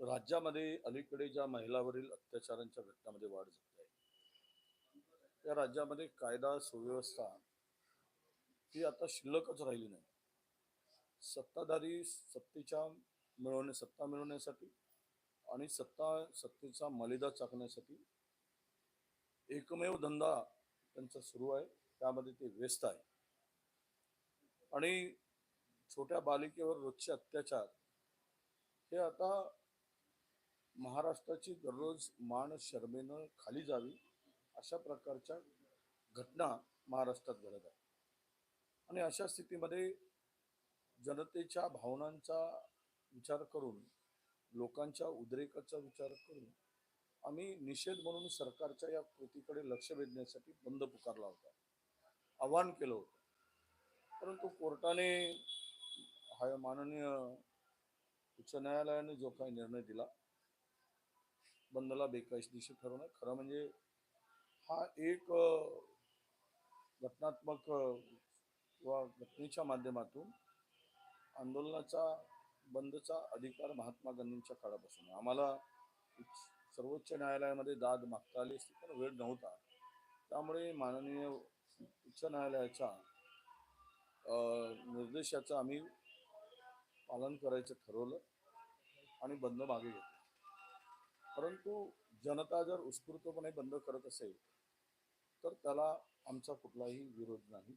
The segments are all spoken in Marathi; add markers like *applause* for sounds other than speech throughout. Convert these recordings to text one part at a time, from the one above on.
राज्यामध्ये अलीकडे ज्या महिलावरील अत्याचारांच्या घटनामध्ये वाढ झाली आहे त्या राज्यामध्ये कायदा सुव्यवस्था ही आता शिल्लकच राहिली नाही. सत्ताधारी सत्तेच्या मिळवणे सत्ता मिळवण्यासाठी आणि सत्ता सत्तेचा मलिदा चाकण्यासाठी एकमेव धंदा त्यांचा सुरू आहे त्यामध्ये ते व्यस्त आहे. आणि छोट्या बालिकेवर रोजचे अत्याचार हे आता महाराष्ट्राची दररोज मान शर्मेनं खाली जावी अशा प्रकारच्या घटना महाराष्ट्रात घडत आहेत. आणि अशा स्थितीमध्ये जनतेच्या भावनांचा विचार करून लोकांच्या उद्रेकाचा विचार करून आम्ही निषेध म्हणून सरकारच्या या कृतीकडे लक्ष वेधण्यासाठी बंद पुकारला होता. आवाहन केलं होतं. परंतु कोर्टाने हा माननीय उच्च न्यायालयाने जो काही निर्णय दिला बंदला बेकायदेशीर ठरवणं. खरं म्हणजे हा एक घटनात्मक किंवा घटनेच्या माध्यमातून आंदोलनाचा बंदचा अधिकार महात्मा गांधींच्या काळापासून आम्हाला सर्वोच्च न्यायालयामध्ये दाद मागता आली असती पण वेळ नव्हता. त्यामुळे माननीय उच्च न्यायालयाच्या निर्देशाचं आम्ही पालन करायचं ठरवलं आणि बंद मागे घेतलं. परंतु जनता जर उत्स्फूर्तपणे बंद करत असेल तर त्याला आमचा कुठलाही विरोध नाही.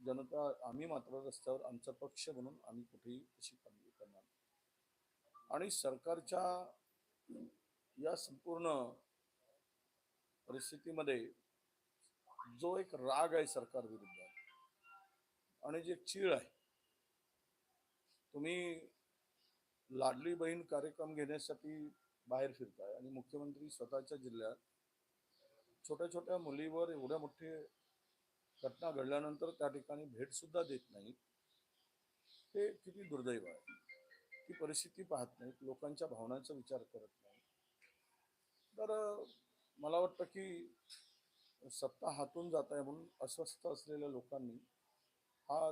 जनता आम्ही मात्र रस्त्यावर आमचा पक्ष म्हणून आम्ही कुठेही तशी कामगिरी करणार आणि सरकारच्या या संपूर्ण परिस्थितीमध्ये जो एक राग आहे सरकार विरुद्ध आणि जे चीळ आहे तुम्ही लाडली बहीण कार्यक्रम घेण्यासाठी बाहेर फिरताय. आणि मुख्यमंत्री स्वतःच्या जिल्ह्यात छोट्या छोट्या मुलीवर एवढ्या मोठे घटना घडल्यानंतर त्या ठिकाणी भेट सुद्धा देत नाही हे किती दुर्दैव आहे. ती परिस्थिती पाहत नाहीत. लोकांच्या भावनांचा विचार करत नाही तर मला वाटतं की सत्ता हातून जात आहे म्हणून अस्वस्थ असलेल्या लोकांनी हा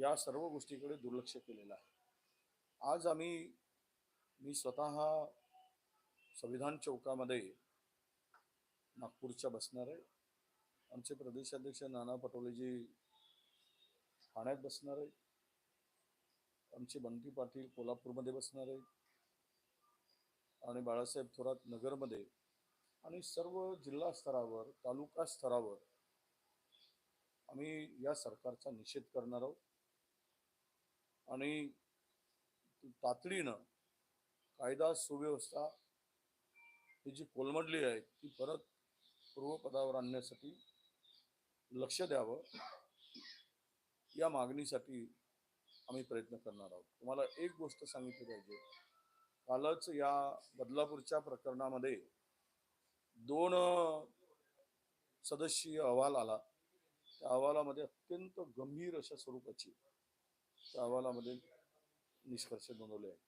या सर्व गोष्टीकडे दुर्लक्ष केलेलं आहे. आज आम्ही मी स्वतः संविधान चौकामध्ये नागपूरच्या बसणार आहे. आमचे प्रदेशाध्यक्ष नाना पटोलेजी ठाण्यात बसणार आहे. आमचे बंटी पाटील कोल्हापूरमध्ये बसणार आहे. आणि बाळासाहेब थोरात नगरमध्ये आणि सर्व जिल्हा स्तरावर तालुका स्तरावर आम्ही या सरकारचा निषेध करणार आहोत. आणि तातडीनं कायदा सुव्यवस्था ही जी कोलमडली आहे ती परत पूर्वपदावर आणण्यासाठी लक्ष द्यावं. या मागणीसाठी आम्ही प्रयत्न करणार आहोत. तुम्हाला एक गोष्ट सांगितली पाहिजे. कालच या बदलापूरच्या प्रकरणामध्ये दोन सदस्यीय अहवाल आला. त्या अहवालामध्ये अत्यंत गंभीर अशा स्वरूपाची त्या अहवालामध्ये निष्कर्ष नोंदवले आहेत.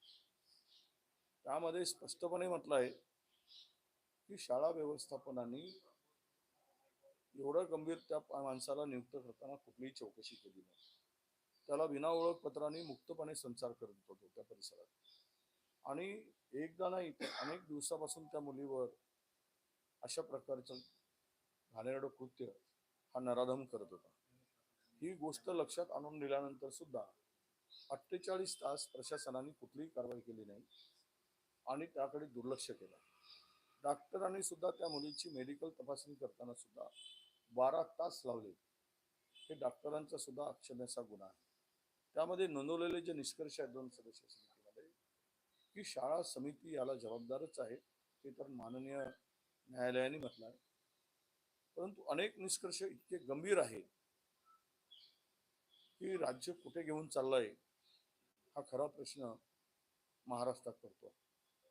त्यामध्ये स्पष्टपणे म्हटलं आहे की शाळा व्यवस्थापनाने एवढं गंभीर त्या माणसाला नियुक्त करताना कुठलीही चौकशी केली नाही. त्याला विना ओळखपत्राने मुक्तपणे संचार करत होतो त्या परिसरात. आणि एकदा नाही तर अनेक दिवसापासून त्या मुलीवर अशा प्रकारचं घाणेरडं कृत्य हा नराधम करत होता. ही गोष्ट लक्षात आणून दिल्यानंतर सुद्धा अठ्ठेचाळीस तास प्रशासनाने कुठलीही कारवाई केली नाही. आणि त्याकडे दुर्लक्ष केलं. डॉक्टरांनी सुद्धा त्या मुलीची मेडिकल तपासणी करताना सुद्धा बारा तास लावले. हे डॉक्टरांचा सुद्धा अक्षम्याचा गुन्हा आहे. त्यामध्ये नोंदवलेले जे निष्कर्ष आहेत दोन सदस्य समितीमध्ये की शाळा समिती याला जबाबदारच आहे ते तर माननीय न्यायालयाने म्हटलं आहे परंतु अनेक निष्कर्ष इतके गंभीर आहेत की राज्य कुठे घेऊन चाललंय हा खरा प्रश्न महाराष्ट्रात पडतो.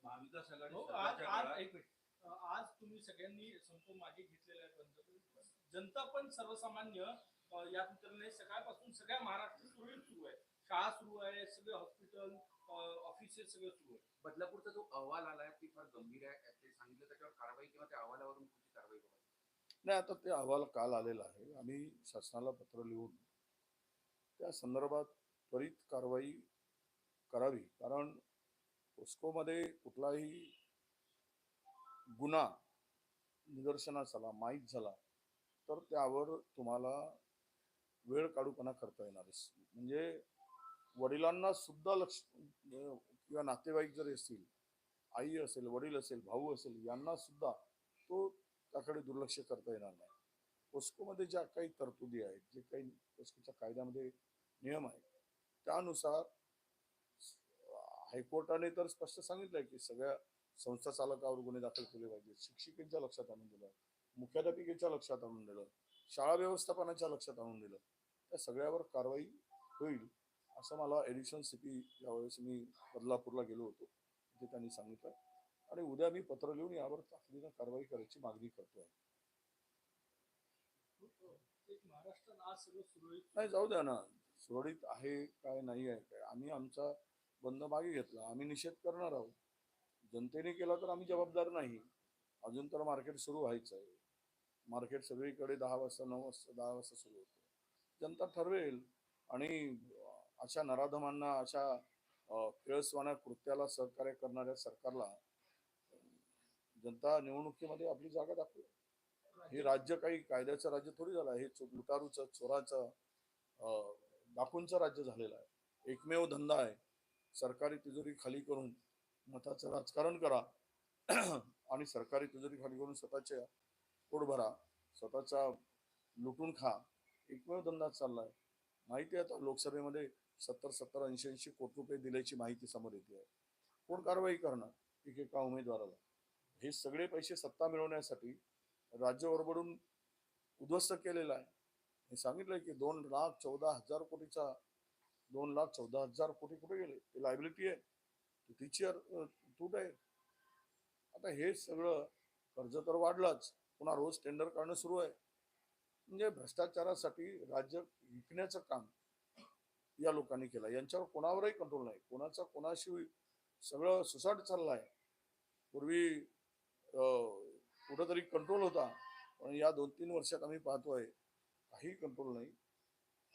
महाविकास आघाडी हो, आज आज काळात एक मिनिट. आज तुम्ही सगळ्यांनी संप मागे घेतलेला आहे जनता पण सर्वसामान्य या वितरणे सकाळपासून सगळ्या महाराष्ट्र सुरळीत सुरू आहे. शाळा सुरू आहे सगळे हॉस्पिटल ऑफिसेस सगळं सुरू आहे. बदलापूरचा जो अहवाल आलाय ती फार गंभीर आहे. ते सांगितलं त्याच्यावर कारवाई किंवा त्या अहवालावरून पुढची कारवाई करावी नाही आता ते अहवाल काल आलेला आहे. आम्ही शासनाला पत्र लिहून त्या संदर्भात त्वरित कारवाई करावी. कारण पोस्कोमध्ये कुठलाही गुन्हा निदर्शनास आला माहीत झाला तर त्यावर तुम्हाला वेळ काढूपणा करता येणारच म्हणजे वडिलांना सुद्धा लक्ष किंवा नातेवाईक जर असतील आई असेल वडील असेल भाऊ असेल यांना सुद्धा तो त्याकडे दुर्लक्ष करता येणार नाही. पोस्कोमध्ये ज्या काही तरतुदी आहेत जे काही पोस्कोच्या कायद्यामध्ये नियम आहेत त्यानुसार हायकोर्टाने तर स्पष्ट सांगितलंय की सगळ्या संस्था चालकावर गुन्हे दाखल केले पाहिजे शिक्षिकेच्या लक्षात आणून दिलं मुख्याध्यापिकेच्या लक्षात आणून दिलं शाळा व्यवस्थापनाच्या लक्षात आणून दिलं. त्या सगळ्यावर कारवाई होईल असं मला एडिशनल सिटी यावेळेस मी बदलापूरला गेलो होतो. ते त्यांनी सांगितलं. आणि उद्या मी पत्र लिहून यावर तातडीनं कारवाई करायची मागणी करतोय. आहे सुरळीत नाही जाऊ द्या ना. सुरळीत आहे काय नाही आहे काय. आम्ही आमचा बंद मागे घेतला. आम्ही निषेध करणार आहोत. जनतेने केला तर आम्ही जबाबदार नाही. अजून तर मार्केट सुरू व्हायचं आहे मार्केट सगळीकडे दहा वाजता नऊ वाजता दहा वाजता सुरू होतं. जनता ठरवेल. आणि अशा नराधमांना अशा अं, कृत्याला सहकार्य करणाऱ्या सरकारला जनता निवडणुकीमध्ये आपली जागा दाखवेल. हे राज्य काही कायद्याचं राज्य थोडी झालं आहे. हे लुटारूचं चोराचं अं, डाकूंचं राज्य झालेलं आहे. एकमेव धंदा आहे. सरकारी तिजोरी खाली करून मताचं राजकारण करा *clears throat* आणि सरकारी तिजोरी खाली करून स्वतःच्या पोट भरा स्वतःचा लुटून खा. एकमेव धंदा चाललाय. माहिती आहे आता लोकसभेमध्ये सत्तर सत्तर ऐंशी ऐंशी कोटी रुपये दिल्याची माहिती समोर येते आहे. कोण कारवाई करणार एकेका उमेदवाराला? हे सगळे पैसे सत्ता मिळवण्यासाठी राज्य ओरबडून उद्ध्वस्त केलेलं आहे. हे सांगितलंय की दोन लाख चौदा हजार कोटीचा दोन लाख चौदा हजार कोटी कुठे गेले? ते लायबिलिटी आहे. तिची तूट आहे. आता हे सगळं कर्ज तर वाढलंच. पुन्हा रोज टेंडर काढणं सुरू आहे. म्हणजे भ्रष्टाचारासाठी राज्य विकण्याचं काम या लोकांनी केलं यांच्यावर कोणावरही कंट्रोल नाही. कोणाचा कोणाशी सगळं सुसाट चाललाय. पूर्वी कुठंतरी कंट्रोल होता. पण या दोन तीन वर्षात आम्ही पाहतोय काही कंट्रोल नाही.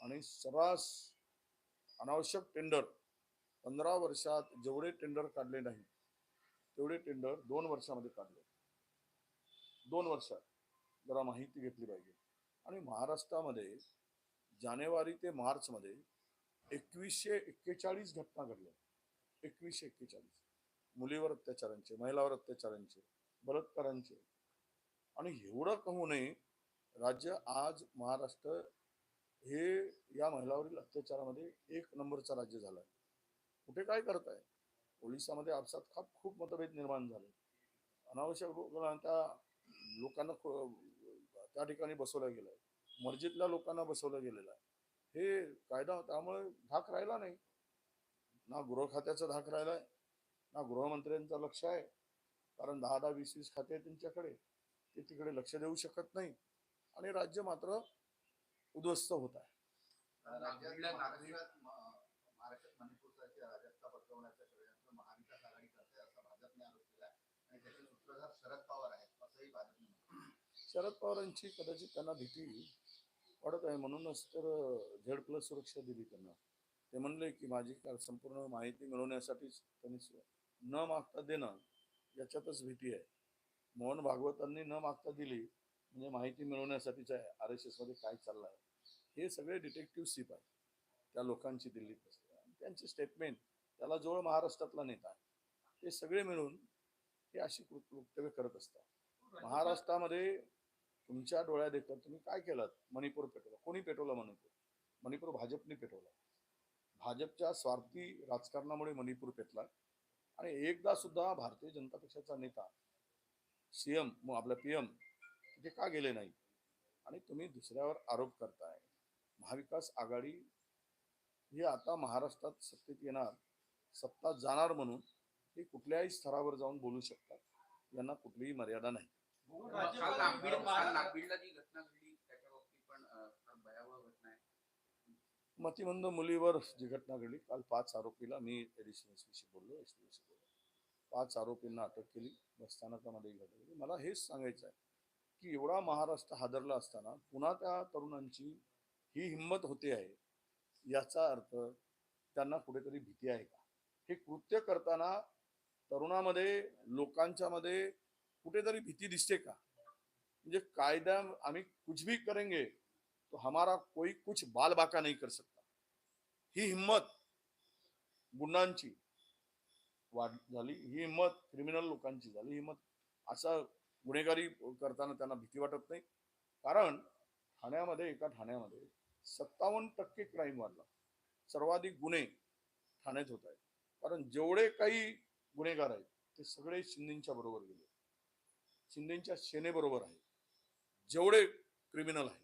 आणि सर्रास अनावश्यक टेंडर पंधरा वर्षात जेवढे टेंडर काढले नाही तेवढे टेंडर दोन वर्षामध्ये काढले. दोन वर्षात. जरा माहिती घेतली पाहिजे. आणि महाराष्ट्रामध्ये जानेवारी ते मार्चमध्ये एकवीसशे एक्केचाळीस घटना घडल्या. एकवीसशे एक्केचाळीस. मुलीवर अत्याचारांचे महिलावर अत्याचारांचे बलात्कारांचे. आणि एवढं कहू नये राज्य आज महाराष्ट्र हे या महिलावरील अत्याचारामध्ये एक नंबरचं राज्य झालं आहे. कुठे काय करत आहे पोलिसामध्ये आपसात खाप खूप मतभेद निर्माण झाले. अनावश्यक त्या लोकांना त्या ठिकाणी बसवलं गेलं आहे. मर्जीतल्या लोकांना बसवलं गेलेलं आहे. हे कायदा त्यामुळे धाक राहिला नाही. ना गृह खात्याचा धाक राहिला आहे ना गृहमंत्र्यांचं लक्ष आहे. कारण दहा दहा वीस वीस खाते आहे त्यांच्याकडे. ते तिकडे लक्ष देऊ शकत नाही. आणि राज्य मात्र उद्ध्वस्त होत आहे. शरद पवारांची कदाचित त्यांना भीती वाढत आहे. म्हणूनच तर झेड प्लस सुरक्षा दिली त्यांना. ते म्हणले की माझी का- संपूर्ण माहिती मिळवण्यासाठीच त्यांनी न मागता देणं याच्यातच भीती आहे. मोहन भागवतांनी न मागता दिली म्हणजे माहिती मिळवण्यासाठीच आहे आर एस एसमध्ये काय चाललं आहे हे सगळे डिटेक्टिव्ह सीप आहे त्या लोकांची दिल्लीत असते आणि त्यांची स्टेटमेंट त्याला जवळ महाराष्ट्रातला नेता आहे ते सगळे मिळून हे अशी कृत- वक्तव्य करत असतात. महाराष्ट्रामध्ये तुमच्या डोळ्या देखत तुम्ही काय केलं मणिपूर पेटवलं कोणी पेटवलं मणिपूर? मणिपूर भाजपने पेटवला. भाजपच्या स्वार्थी राजकारणामुळे मणिपूर पेटला आणि एकदा सुद्धा भारतीय जनता पक्षाचा नेता सीएम आपला पीएम तिथे का गेले नाही? आणि तुम्ही दुसऱ्यावर आरोप करताय. महाविकास आघाडी ही आता महाराष्ट्रात सत्तेत येणार सत्ता जाणार म्हणून हे कुठल्याही स्तरावर जाऊन बोलू शकतात. यांना कुठलीही मर्यादा नाही. मतिमंद मुलीवर जी घटना घडली काल पाच आरोपीला मी एडिशनल एस पीशी बोललो एस पीशी बोललो. पाच आरोपींना अटक केली बसस्थानकामध्ये ही घटना घडली. मला हेच सांगायचं आहे की एवढा महाराष्ट्र हादरला असताना पुन्हा त्या तरुणांची ही हिंमत होते आहे याचा अर्थ त्यांना कुठेतरी भीती आहे का? हे कृत्य करताना तरुणामध्ये लोकांच्या मध्ये कुठेतरी भीती दिसते का? म्हणजे कायदा आम्ही कुछ भी करेंगे तो हमारा कोई कुछ बाल बाका नहीं कर सकता. ही हिंमत गुंडांची वाढ झाली ही हिंमत क्रिमिनल लोकांची झाली हिंमत असा गुन्हेगारी करताना त्यांना भीती वाटत नाही. कारण ठाण्यामध्ये एका ठाण्यामध्ये सत्तावन्न टक्के क्राईम वाढला. सर्वाधिक गुन्हे ठाण्यात होत आहेत. कारण जेवढे काही गुन्हेगार आहेत ते सगळे शिंदेच्या बरोबर गेले. शिंदेच्या सेनेबरोबर आहे जेवढे क्रिमिनल आहे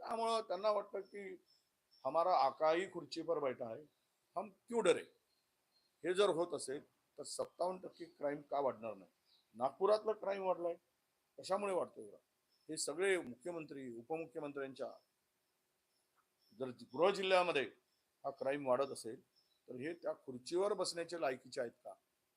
त्यामुळं त्यांना वाटतं की हमारा आकाही खुर्चीवर बैठा आहे हम क्यू डरे? हे जर होत असेल तर सत्तावन्न टक्के क्राईम का वाढणार नाही? नागपुरातलं क्राईम वाढलाय. कशामुळे एवढा? हे सगळे मुख्यमंत्री उपमुख्यमंत्र्यांच्या जर गृह जिल्ह्यामध्ये हा क्राईम वाढत असेल तर हे त्या खुर्चीवर बसण्याचे लायकीचे आहेत का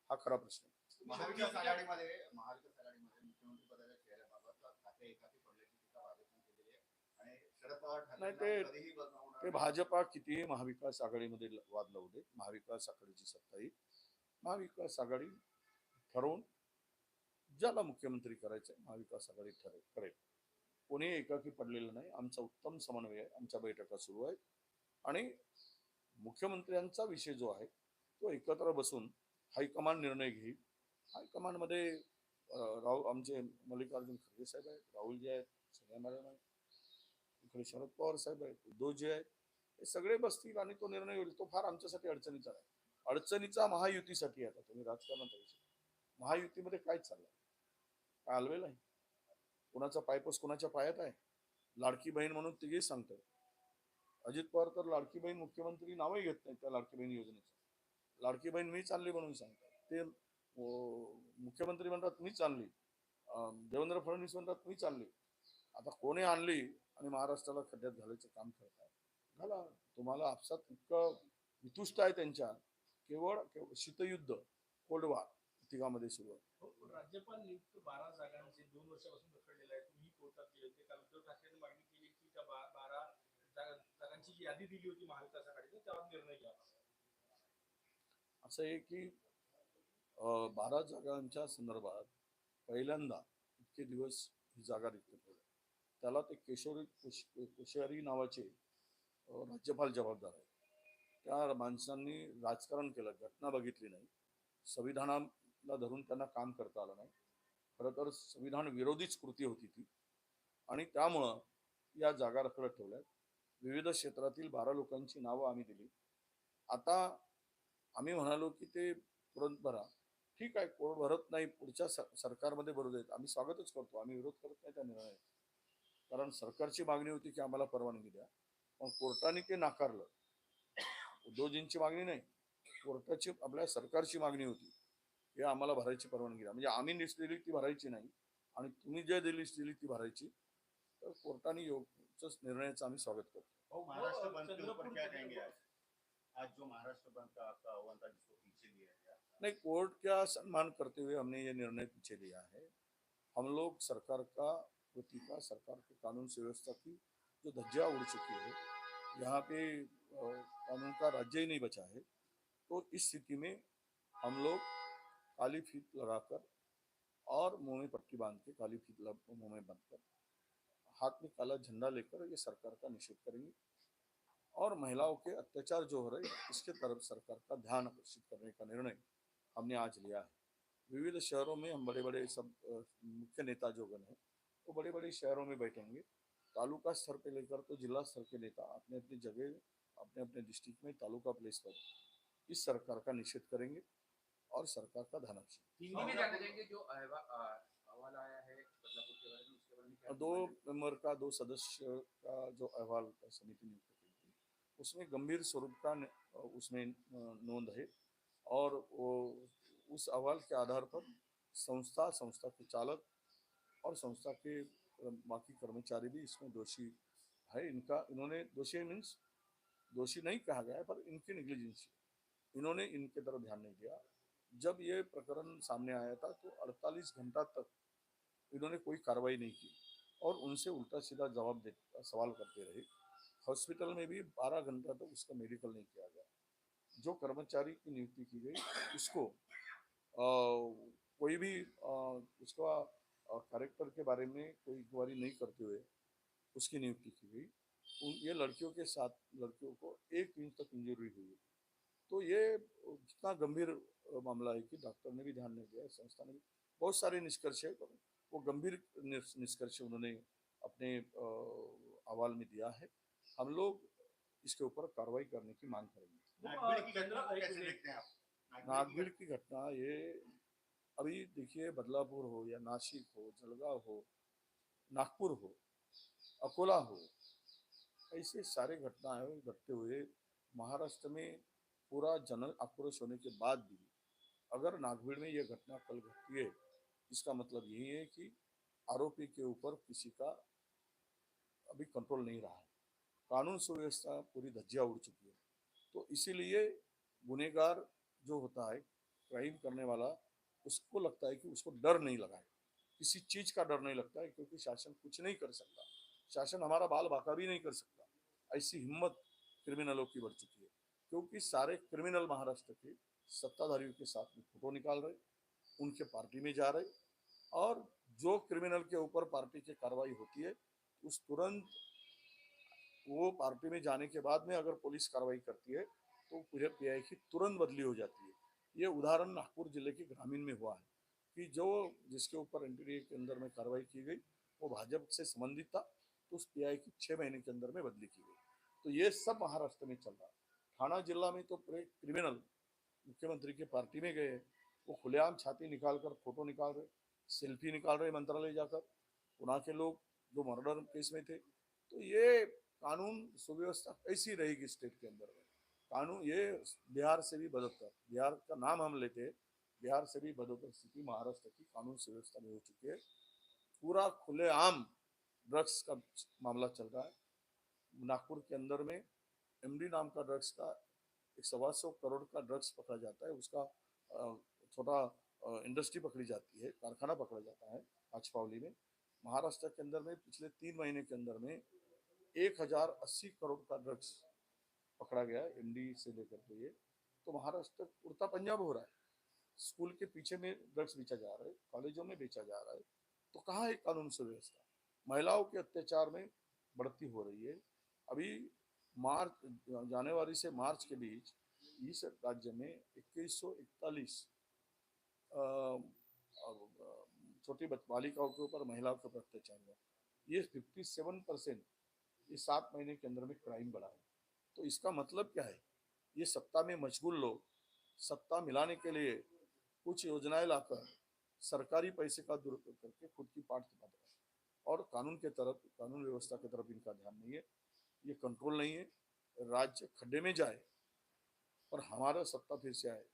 हा खरा प्रश्न आहे. महाविकास आघाडीमध्ये महाविकास आघाडीमध्ये मुख्यमंत्री पदाच्या चेहऱ्याबाबत खाते एकाकी पडल्याची टीका भाजपने केलेली आहे आणि शरद पवार नाही, ते- ते भाजपा कितीही महाविकास आघाडीमध्ये वाद लावू दे महाविकास आघाडीची सत्ता येईल महाविकास आघाडी ठरवून ज्याला मुख्यमंत्री करायचे महाविकास आघाडी ठरेल करेल. कोणी एकाकी पडलेलं नाही. आमचा उत्तम समन्वय आहे. आमच्या बैठका सुरू आहेत. आणि मुख्यमंत्र्यांचा विषय जो आहे तो एकत्र बसून हायकमांड निर्णय घेईल. हायकमांडमध्ये राव राहुल आमचे मल्लिकार्जुन खरगे साहेब आहेत राहुलजी आहेत सोनिया मॅडम आहेत इकडे शरद पवार साहेब आहेत उद्धवजी आहेत हे सगळे बसतील आणि तो निर्णय होईल. तो फार आमच्यासाठी अडचणीचा आहे अडचणीचा महायुतीसाठी आहे. आता तुम्ही राजकारणात आहे. महायुतीमध्ये काय चाललंय आलवेल आहे. कुणाचा पायपोस कुणाच्या पायात आहे? लाडकी बहीण म्हणून तिघे सांगतात. अजित पवार तर लाडकी बहीण मुख्यमंत्री नावही घेत नाही त्या लाडकी बहीण योजनेचं. लाडकी बहीण मीच आणली म्हणून सांगतात. ते मुख्यमंत्री म्हणतात मीच आणली देवेंद्र फडणवीस म्हणतात मीच आणली आता कोणी आणली आणि महाराष्ट्राला खड्ड्यात घालायचं काम करताय? घाला. तुम्हाला आपसात इतकं वितुष्ट आहे त्यांच्या. केवळ केवळ शीतयुद्ध कोल्ड वॉर तिघामध्ये सुरू आहे. हो, राज्यपाल नियुक्त बारा जागांचे दोन वर्षापासून रखडलेले आहे तुम्ही कोर्टात गेले होते. काल उद्धव ठाकरेंनी मागणी केली की त्या बारा जागा- जागांची जी यादी दिली होती महाविकास आघाडीने त्यावर निर्णय घ्यावा असं आहे की बारा जागांच्या संदर्भात पहिल्यांदा इतके दिवस ही जागा रिक्त ठेवल्या त्याला ते केशोरी कोश कोश्यारी नावाचे राज्यपाल जबाबदार आहेत. त्या माणसांनी राजकारण केलं. घटना बघितली नाही. संविधानाला धरून त्यांना काम करता आलं नाही. खरं तर संविधान विरोधीच कृती होती ती. आणि त्यामुळं या जागा रखडत ठेवल्यात. विविध क्षेत्रातील बारा लोकांची नावं आम्ही दिली. आता आम्ही म्हणालो की ते तुरंत भरा. ठीक आहे कोण भरत नाही पुढच्या स- सरकारमध्ये भरू देत. आम्ही स्वागतच करतो. आम्ही विरोध करत नाही त्या निर्णयाचा कारण सरकारची मागणी होती की आम्हाला परवानगी द्या. पण कोर्टाने ते नाकारलं. उद्योजींची मागणी नाही. कोर्टाची आपल्या सरकारची मागणी होती. की आम्हाला भरायची परवानगी द्या. म्हणजे आम्ही लिस्ट दिली ती भरायची नाही. आणि तुम्ही जे लिस्ट दिली ती भरायची. तर कोर्टाने योग्य निर्णयाचं आम्ही स्वागत करतो. महाराष्ट्र हो, बंद के ऊपर चंद्रपूर क्या कहेंगे आज? आज जो महाराष्ट्र बंद का आपका आह्वान था जिसको पीछे लिया गया नहीं कोर्ट का सम्मान करते हुए हमने ये निर्णय पीछे लिया है. हम लोग सरकार का प्रति का सरकार के कानून व्यवस्था की जो धज्जियां उड़ चुकी है यहाँ पे कानून का राज्य ही नहीं बचा है. तो इस स्थिति में हम लोग काली फीत लगाकर और मुँह में पट्टी बाँध के काली फीत मुँह में बाँध कर हाथ में काला झंडा लेकर ये सरकार का निषेध करेंगे। और महिलाओं के अत्याचार जो हो रहे इसके तरफ़ सरकार का ध्यान आकर्षित करने का निर्णय हमने आज लिया है। विविध शहरों में हम बड़े बड़े सब मुख्य नेता जो गण हैं, वो तो बड़े बड़े शहरों में बैठेंगे। तालुका स्तर पे लेकर तो जिला स्तर के नेता अपने अपनी जगह अपने अपने डिस्ट्रिक्ट में तालुका प्लेस पर इस सरकार का निषेध करेंगे। और सरकार का ध्यान जो अहवाल आया है बदलापुर के बारे में उसके बारे में क्या दो मेंबर का दो सदस्य का जो अहवाल समिति नियुक्त की थी उसमें गंभीर स्वरूप का उसमें नोंद है और वो उस अहवाल के आधार पर संस्था संस्था के चालक और संस्था के बाकी कर्मचारी भी इसमें दोषी है। इनका इन्होंने दोषी मीन्स दोषी नहीं कहा गया है पर इनकी निग्लिजेंसी। इन्होंने इनके तरफ़ ध्यान नहीं दिया। जब ये प्रकरण सामने आया था तो 48 घंटा तक इन्होंने कोई कार्रवाई नहीं की और उनसे उल्टा सीधा जवाब दे सवाल करते रहे। हॉस्पिटल में भी 12 घंटा तक उसका मेडिकल नहीं किया गया। जो कर्मचारी की नियुक्ति की गई उसको अ, कोई भी अ, उसका कैरेक्टर के बारे में कोई इंक्वायरी नहीं करते हुए उसकी नियुक्ति की गई। उन ये लड़कियों के साथ लड़कियों को एक इंच तक इंजरी हुई। तो ये जितना गंभीर मामला है कि डॉक्टर ने भी ध्यान नहीं दिया संस्था ने भी। बहुत सारे निष्कर्ष है वो गंभीर निष्कर्ष उन्होंने अपने अ, अहवाल में दिया है। हम लोग इसके ऊपर कार्रवाई करने की मांग करेंगे। नागभीड़ की घटना को एक कैसे मिनिट. देखते हैं आप? नागभीड़ की घटना। ये अभी देखिए बदलापुर हो या नासिक हो जलगांव हो नागपुर हो अकोला हो ऐसे सारे घटनाएँ घटते हुए महाराष्ट्र में पूरा जनरल आक्रोश होने के बाद भी अगर नागभीड़ में यह घटना कल घटती है, इसका मतलब यही है कि आरोपी के ऊपर किसी का अभी कंट्रोल नहीं रहा है। कानून सुव्यवस्था पूरी धज्जिया उड़ चुकी है। तो इसीलिए गुनेगार जो होता है क्राइम करने वाला, उसको लगता है कि उसको डर नहीं लगा है। किसी चीज़ का डर नहीं लगता है, क्योंकि शासन कुछ नहीं कर सकता। शासन हमारा बाल बाका भी नहीं कर सकता। ऐसी हिम्मत क्रिमिनलों की बढ़ चुकी है। क्योंकि सारे क्रिमिनल महाराष्ट्र के सत्ताधारियों के साथ में फ़ोटो निकाल रहे, उनके पार्टी में जा रहे और जो क्रिमिनल के ऊपर पार्टी की कार्रवाई होती है, उस तुरंत वो पार्टी में जाने के बाद में अगर पुलिस कार्रवाई करती है तो पीआई की तुरंत बदली हो जाती है। ये उदाहरण नागपुर ज़िले के ग्रामीण में हुआ है कि जो जिसके ऊपर एनटीडीए के अंदर में कार्रवाई की गई, वो भाजपा से संबंधित था तो उस पीआई की छह महीने के अंदर में बदली की गई। तो ये सब महाराष्ट्र में चल रहा है। थाना जिला में तो पूरे क्रिमिनल मुख्यमंत्री के पार्टी में गए, वो खुलेआम छाती निकाल कर फ़ोटो निकाल रहे, सेल्फी निकाल रहे मंत्रालय जाकर वहाँ के लोग जो मर्डर केस में थे। तो ये कानून सुव्यवस्था कैसी रहेगी स्टेट के अंदर में। कानून, ये बिहार से भी बदतर बिहार का नाम हम लेते बिहार से भी बदतर स्थिति महाराष्ट्र की कानून सुव्यवस्था में हो चुकी है। पूरा खुलेआम ड्रग्स का मामला चल रहा है। नागपुर के अंदर में एमडी नाम का ड्रग्स का एक सवा सौ करोड़ का ड्रग्स पकड़ा जाता है, उसका छोटा इंडस्ट्री पकड़ी जाती है, कारखाना पकड़ा जाता है आचपावली में। महाराष्ट्र के अंदर में, पिछले तीन महीने के अंदर में एक हज़ार अस्सी करोड़ का ड्रग्स पकड़ा गया एमडी से लेकर के ये। तो महाराष्ट्र उड़ता पंजाब हो रहा है। स्कूल के पीछे में ड्रग्स बेचा जा रहा है, कॉलेजों में बेचा जा रहा है। तो कहाँ है कानून सुव्यवस्था? महिलाओं के अत्याचार में बढ़ती हो रही है। अभी मार्च, जनवरी से मार्च के बीच इस राज्य में इक्कीस सौ इकतालीस छोटी बालिकाओं के ऊपर, महिलाओं के ऊपर अत्याचार हुआ। ये फिफ्टी सेवन परसेंट ये सात महीने के अंदर में क्राइम बढ़ा है। तो इसका मतलब क्या है? ये सत्ता में मशगूल लोग, सत्ता मिलाने के लिए कुछ योजनाएँ लाकर सरकारी पैसे का दुरुपयोग करके खुद की पाठ हैं और कानून के तरफ़, कानून व्यवस्था की तरफ़ इनका ध्यान नहीं है। ये कंट्रोल नहीं है। राज्य खड्डे में जाए और हमारा सत्ता फिर से आए।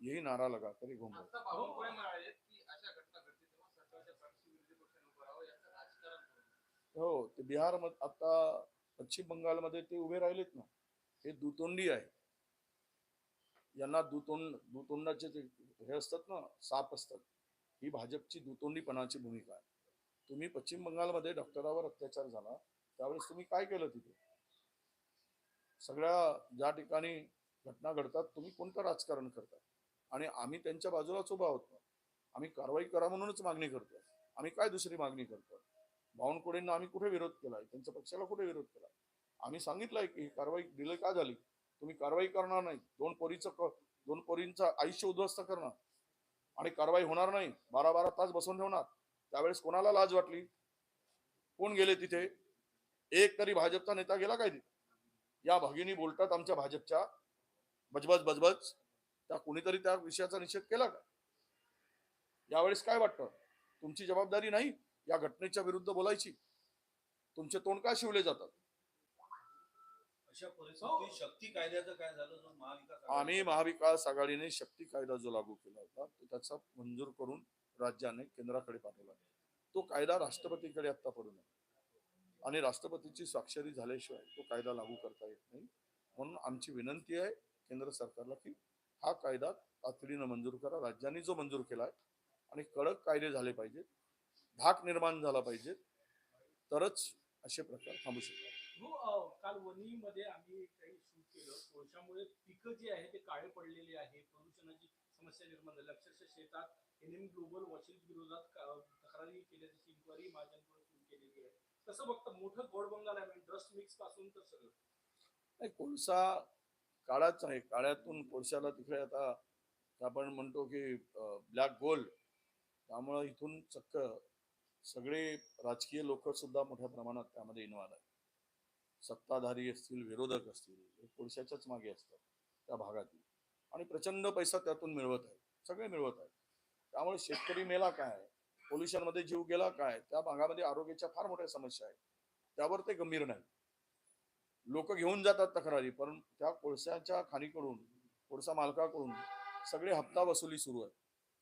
यही नारा लगाकर ये घूम रहे हैं। करू। ते बिहार आता पश्चिम बंगालमध्ये ते उभे राहिलेत ना हे। दुतोंडी आहे यांना दुतोंड दुतोंडाचे हे असतात ना साप असतात ही भाजपची दुतोंडीपणाची भूमिका आहे. तुम्ही पश्चिम बंगालमध्ये डॉक्टरावर अत्याचार झाला त्यावेळेस तुम्ही काय केलं तिथे? सगळ्या ज्या ठिकाणी घटना घडतात तुम्ही कोणतं राजकारण करता? आणि आम्ही त्यांच्या बाजूलाच उभा आहोत. आम्ही कारवाई करा म्हणूनच मागणी करतो. आम्ही काय दुसरी मागणी करतो? बावनकुळेंना आम्ही कुठे विरोध केलाय? त्यांच्या पक्षाला कुठे विरोध केला आम्ही सांगितलंय की ही कारवाई डिले का झाली? तुम्ही कारवाई करणार नाही. दोन पोरीचं क- दोन पोरींचं आयुष्य उद्ध्वस्त करणार. आणि कारवाई होणार नाही. बारा बारा तास बसून ठेवणार. त्यावेळेस कोणाला लाज वाटली? कोण गेले तिथे? एक तरी भाजपचा नेता गेला काय तिथे? या भगिनी बोलतात आमच्या भाजपच्या बजबज बजबज त्या कोणीतरी त्या विषयाचा निषेध केला का? यावेळेस काय वाटतं? तुमची जबाबदारी नाही या घटनेच्या विरुद्ध बोलायची. तुमचे तोंड का शिवले जातात? शक्ती कायद्याचं काय झालं? आम्ही महाविकास आघाडीने शक्ती कायदा जो लागू केला होता तो त्याचा मंजूर करून राज्याने केंद्राकडे पाठवला. तो कायदा राष्ट्रपतीकडे आत्ता पडून आहे आणि राष्ट्रपतीची स्वाक्षरी झाल्याशिवाय तो कायदा लागू करता येत नाही. म्हणून आमची विनंती आहे केंद्र सरकारला की हा कायदा तातडीनं मंजूर करा. राज्यांनी जो मंजूर केला आहे आणि कडक कायदे झाले पाहिजेत धाक निर्माण झाला पाहिजे तरच असे प्रकार थांबू शकतात. हो काल वणीमध्ये आम्ही काही शूट केलं. कोळशामुळे पिकं जी आहे ते काळे पडलेली आहे प्रदूषणाची समस्या निर्माण झाल्या अक्षरशः शेतात एन एम ग्लोबल वॉशिंग विरोधात का- तक्रारी केल्याची इन्क्वायरी माझ्याकडून सुरू केलेली आहे. कसं बघतं? मोठं गोड बंगाल आहे म्हणजे मिक्सपासून तर सगळं. नाही कोळसा काळाच आहे. काळ्यातून कोळशाला तिकडे आता आपण म्हणतो की ब्लॅक गोल्ड त्यामुळं इथून चक्क सगळे राजकीय लोक सुद्धा मोठ्या प्रमाणात त्यामध्ये इन्व्हॉल्व आहेत. सत्ताधारी असतील विरोधक असतील हे कोळशाच्याच मागे असतात त्या भागातील. आणि प्रचंड पैसा त्यातून मिळवत आहे सगळे मिळवत आहेत. त्यामुळे शेतकरी मेला काय पोल्युशनमध्ये जीव गेला काय? त्या भागामध्ये आरोग्याच्या फार मोठ्या समस्या आहेत. त्यावर ते गंभीर नाही लोक घेऊन जातात तक्रारी पण त्या कोळशाच्या खाणीकडून कोळसा मालकाकडून सगळे हप्ता वसुली सुरू आहे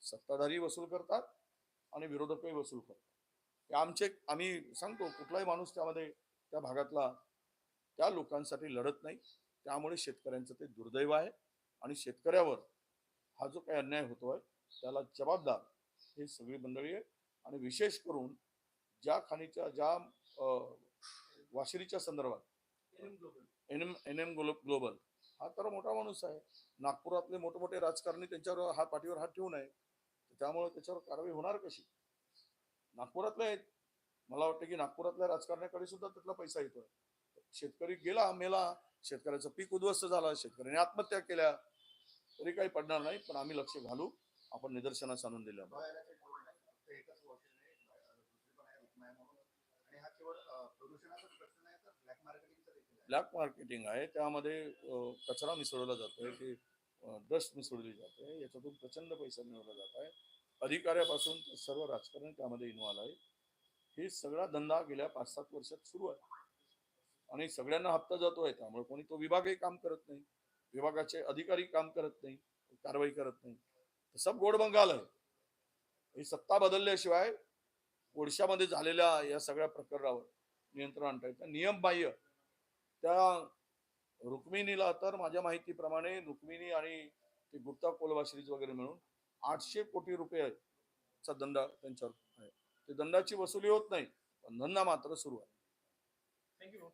सत्ताधारी वसूल करतात आणि विरोधकही वसूल करतात. आमचे आम्ही सांगतो कुठलाही माणूस त्यामध्ये त्या भागातला त्या लोकांसाठी लढत नाही. त्यामुळे शेतकऱ्यांचं ते दुर्दैव आहे आणि शेतकऱ्यावर हा जो काही अन्याय होतोय त्याला जबाबदार हे सगळी मंडळी आहे आणि विशेष करून ज्या खाणीच्या ज्या वाशिरीच्या संदर्भात N M global. N M M global. हा तर मोठा माणूस आहे. नागपुरातले मोठमोठे राजकारणी त्यांच्यावर हात पाठीवर हात ठेवून आहे त्यामुळे त्याच्यावर कारवाई होणार कशी? नागपुरातले आहेत. मला वाटतं की नागपुरातल्या राजकारण्याकडे सुद्धा त्यातला पैसा येतोय. शेतकरी गेला मेला शेतकऱ्याचं पीक उद्ध्वस्त झालं शेतकऱ्याने आत्महत्या केल्या तरी काही पडणार नाही पण आम्ही लक्ष घालू. आपण निदर्शनास आणून दिलं बघायला काही गोड नाही फक्त एकच वॉशिंग आहे दुसरी पण आहे रुक्माई म्हणून आणि हा केवळ अं, प्रदूषणाचाच प्रश्न नाही तर ब्लॅक मार्केटिंगचा देखील आहे ब्लॅक मार्केटिंग आहे त्यामध्ये कचरा मिसळला जातोय की डस्ट मिसळली जाते याच्यातून प्रचंड पैसा मिळवला जात आहे. अधिकाऱ्यापासून सर्व राजकारण त्यामध्ये इन्व्हॉल्व आहे. हे सगळा धंदा गेल्या पाच सात वर्षात सुरू आहे. आणि सगळ्यांना हप्ता जातोय त्यामुळे कोणी तो विभागही काम करत नाही. विभागाचे अधिकारी काम करत नाही कारवाई करत नाही. सब गोड बंगाल आहे. ही सत्ता बदलल्याशिवाय ओडिशामध्ये झालेल्या या सगळ्या प्रकरणावर नियंत्रण आणता येतं नियम बाह्य त्या रुक्मिणीला तर माझ्या माहितीप्रमाणे रुक्मिणी आणि ते गुप्ता कोलवाश्रीज वगैरे मिळून आठशे कोटी रुपयाचा दंड त्यांच्यावर आहे. ते दंडाची वसुली होत नाही पण धंदा मात्र सुरू आहे. थँक्यू